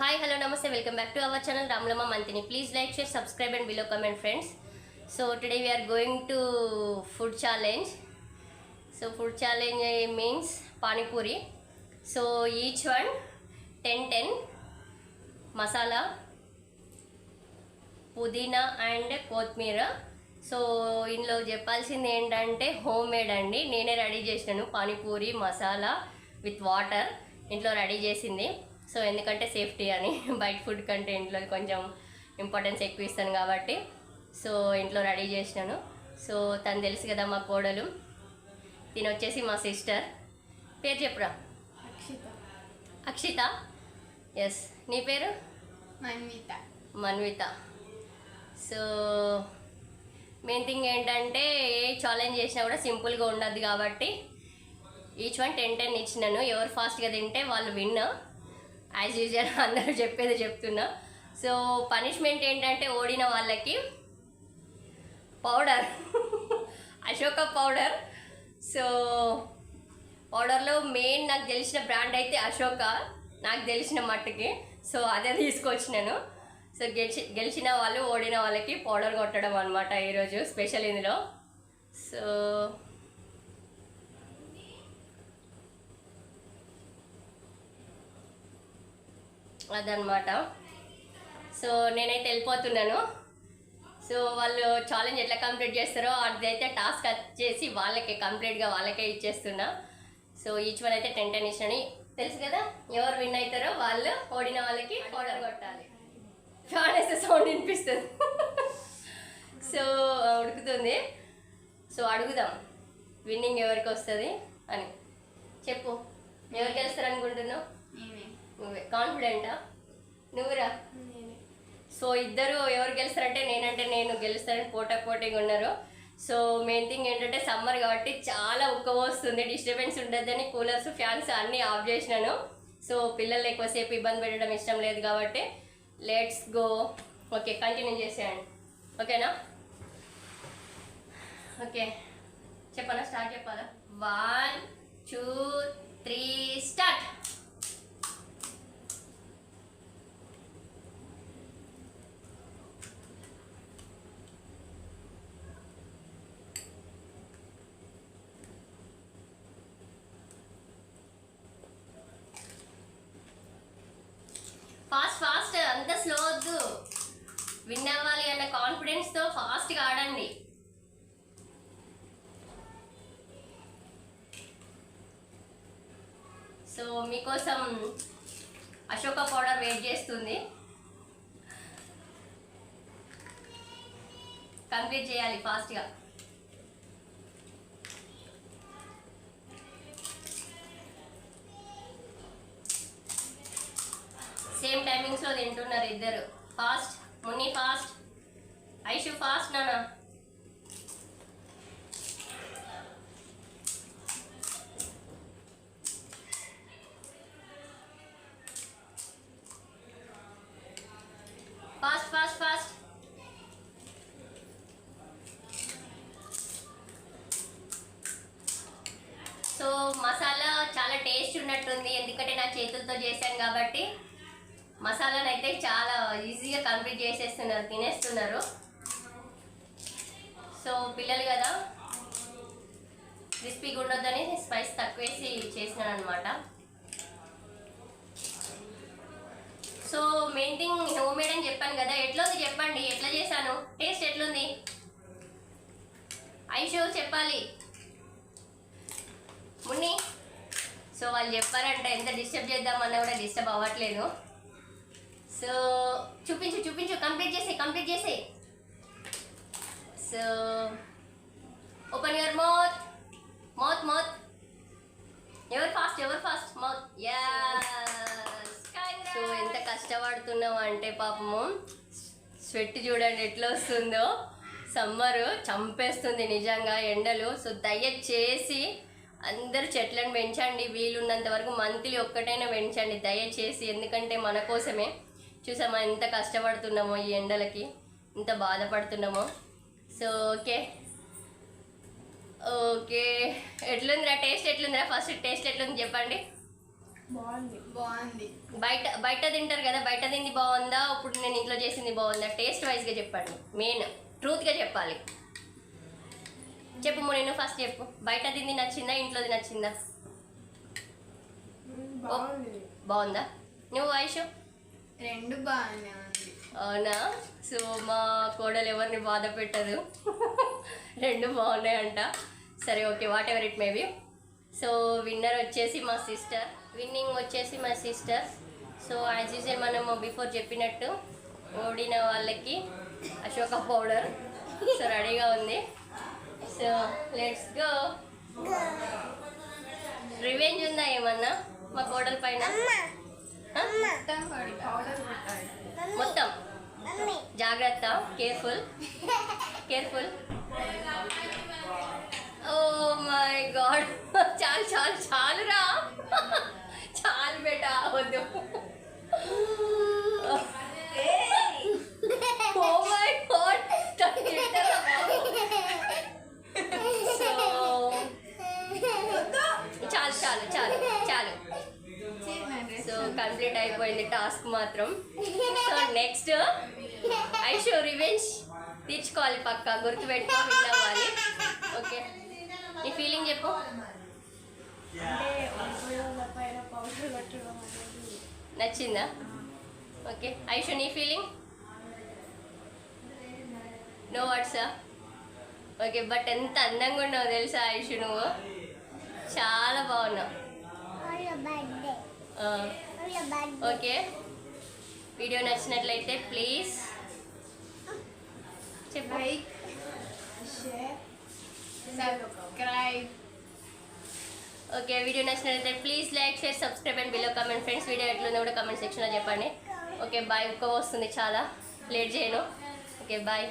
Hi hello నమస్తే. Welcome back to our channel రామ్లమ్మ Manthani. Please like share subscribe and below comment friends so today we are going to food challenge so food challenge means panipuri so each one ten ten masala పుదీనా and కొత్తిమీర. So ఇందులో చెప్పాల్సింది ఏంటంటే home made అండి. నేనే ready చేసినాను. Panipuri masala with water ఇంట్లో ready చేసింది. సో ఎందుకంటే సేఫ్టీ అని బయట ఫుడ్ కంటే ఇంట్లో కొంచెం ఇంపార్టెన్స్ ఎక్కువ ఇస్తాను కాబట్టి సో ఇంట్లో రెడీ చేసినాను. సో తను తెలుసు కదా మా కోడలు. తిని వచ్చేసి మా సిస్టర్. పేరు చెప్పురా? అక్షిత. అక్షిత? ఎస్ నీ పేరు? Manvitha. Manvitha. So main thing ఏంటంటే ఏ ఛాలెంజ్ చేసినా కూడా సింపుల్గా ఉండదు కాబట్టి ఈచ్ వన్ టెన్ టెన్ ఇచ్చినాను. ఎవరు ఫాస్ట్గా తింటే వాళ్ళు విన్ యాజ్ యూజువల్ అందరూ చెప్పేది చెప్తున్నా. సో పనిష్మెంట్ ఏంటంటే ఓడిన వాళ్ళకి పౌడర్ అశోక పౌడర్ సో పౌడర్లో మెయిన్ నాకు తెలిసిన బ్రాండ్ అయితే అశోక. నాకు తెలిసిన మట్టుకి. సో అదే తీసుకొచ్చినాను. సో గెలిచి గెలిచిన వాళ్ళు ఓడిన వాళ్ళకి పౌడర్ కొట్టడం అనమాట ఈరోజు స్పెషల్ ఇందులో. సో అదనమాట సో నేనైతే వెళ్ళిపోతున్నాను. సో వాళ్ళు ఛాలెంజ్ ఎట్లా కంప్లీట్ చేస్తారో అదైతే టాస్క్ వచ్చేసి వాళ్ళకే కంప్లీట్గా వాళ్ళకే ఇచ్చేస్తున్నా. సో ఈచ్ వన్ అయితే టెన్ టెన్ ఇచ్చినని తెలుసు కదా? ఎవరు విన్ అవుతారో వాళ్ళు ఓడిన వాళ్ళకి ఆర్డర్ కొట్టాలి. ఫ్యాన్ వేస్తే సౌండ్ వినిపిస్తుంది. సో ఉడుకుతుంది. సో అడుగుదాం. విన్నింగ్ ఎవరికి వస్తుంది అని. చెప్పు. ఎవరు గెలుస్తారు అనుకుంటున్నావు? నువ్వే కాన్ఫిడెంటా నువ్వురా? సో ఇద్దరు ఎవరు గెలుస్తారంటే నేనంటే నేను గెలుస్తానని పోటా పోటీగా ఉన్నారు. సో మెయిన్ థింగ్ ఏంటంటే సమ్మర్ కాబట్టి చాలా ఉక్క వస్తుంది డిస్టర్బెన్స్ ఉండద్దని కూలర్స్ ఫ్యాన్స్ అన్నీ ఆఫ్ చేసినాను. సో పిల్లలు ఎక్కువసేపు ఇబ్బంది పెట్టడం ఇష్టం లేదు కాబట్టి లెట్స్ గో ఓకే కంటిన్యూ చేసేయండి. ఓకేనా? ఓకే చెప్పనా? స్టార్ట్ చెప్పాలా? One two three start fast fast అంత స్లో వద్దు విన్ అవ్వాలి అన్న కాన్ఫిడెన్స్తో ఫాస్ట్గా ఆడండి. సో మీకోసం అశోక పౌడర్ వెయిట్ చేస్తుంది. కంప్లీట్ చేయాలి ఫాస్ట్గా సేమ్ టైమింగ్స్లో తింటున్నారు ఇద్దరు. Fast Munni fast Aishu fast Nana fast fast fast so masala చాలా టేస్ట్ ఉన్నట్టుంది. ఎందుకంటే నా చేతులతో చేశాను కాబట్టి. మసాలాను అయితే చాలా ఈజీగా కంప్లీట్ చేసేస్తున్నారు తినేస్తున్నారు. సో పిల్లలు కదా క్రిస్పీగా ఉండొద్దని స్పైస్ తక్కువేసి చేసినాను అనమాట so main thing home made అని చెప్పాను కదా ఎట్లుంది చెప్పండి ఎట్లా చేశాను టేస్ట్ ఎట్లుంది? ఐషో చెప్పాలి. మున్ని సో వాళ్ళు చెప్పారంట ఎంత డిస్టర్బ్ చేద్దామన్నా కూడా డిస్టర్బ్ అవ్వట్లేదు. సో చూపించు చూపించు కంప్లీట్ చేసి కంప్లీట్ చేసి so open your mouth mouth mouth ever fast ever fast mouth so ఎంత కష్టపడుతున్నావు అంటే పాపము స్వెట్ చూడండి ఎట్లా వస్తుందో. సమ్మర్ చంపేస్తుంది నిజంగా ఎండలు. సో దయచేసి అందరూ చెట్లను పెంచండి. వీలున్నంత వరకు మంత్లీ ఒక్కటైనా పెంచండి. దయచేసి ఎందుకంటే మన కోసమే. చూసామా ఎంత కష్టపడుతున్నామో ఈ ఎండలకి ఎంత బాధపడుతున్నామో. సో ఓకే ఓకే ఎట్లుందిరా టేస్ట్ ఎట్లుందిరా? ఫస్ట్ టేస్ట్ ఎట్లుంది చెప్పండి. బాగుంది. బాగుంది. బయట బయట తింటారు కదా బయట తింది బాగుందా? ఇప్పుడు నేను ఇంట్లో చేసింది బాగుందా? టేస్ట్ వైజ్గా చెప్పండి. మెయిన్ ట్రూత్గా చెప్పాలి. చెప్పు నేను ఫస్ట్ చెప్పు. బయట తింది నచ్చిందా ఇంట్లోది నచ్చిందా? బాగుంది. బాగుందా? నువ్వు ఆయుష్ రెండు బాగానే ఉంది. అవునా? సో మా కోడలు ఎవరిని బాధ పెట్టదు. రెండు బాగున్నాయంట. సరే okay whatever it maybe so winner వచ్చేసి మా సిస్టర్ విన్నింగ్ వచ్చేసి మా సిస్టర్ సో యాజ్ యూజువల్ మనము బిఫోర్ చెప్పినట్టు ఓడిన వాళ్ళకి అశోక పౌడర్ సో రెడీగా ఉంది. సో లెట్స్ గో రివెంజ్ ఉందా ఏమన్నా మా కోడల పైన? మొత్తం పడి పౌడర్ పెట్టాలి మొత్తం జాగ్రత్త careful careful oh my God చాలు చాలు చాలురా చాలు బేటా వద్దు కంప్లీట్ అయిపోయింది టాస్క్ మాత్రం. సో నెక్స్ట్ ఐషో రివెంజ్ తీర్చుకోవాలి పక్క గుర్తుపెట్టుకో విన్ అవ్వాలి ఓకే. నీ ఫీలింగ్ చెప్పు. నచ్చిందా? ఓకే. ఐషు నీ feeling? No what's okay but ఎంత అందంగా ఉన్నావు తెలుసా ఐషు నువ్వు? చాలా బాగున్నావు. ఓకే. వీడియో నచ్చినట్లయితే please. Like share subscribe. Okay video నచ్చినట్లయితే please like share subscribe and below comment. Friends video ఎట్లుందో కూడా కమెంట్ సెక్షన్లో చెప్పండి. Okay bye. ఉక్క వస్తుంది చాలా. లేట్ చేయను. Okay bye.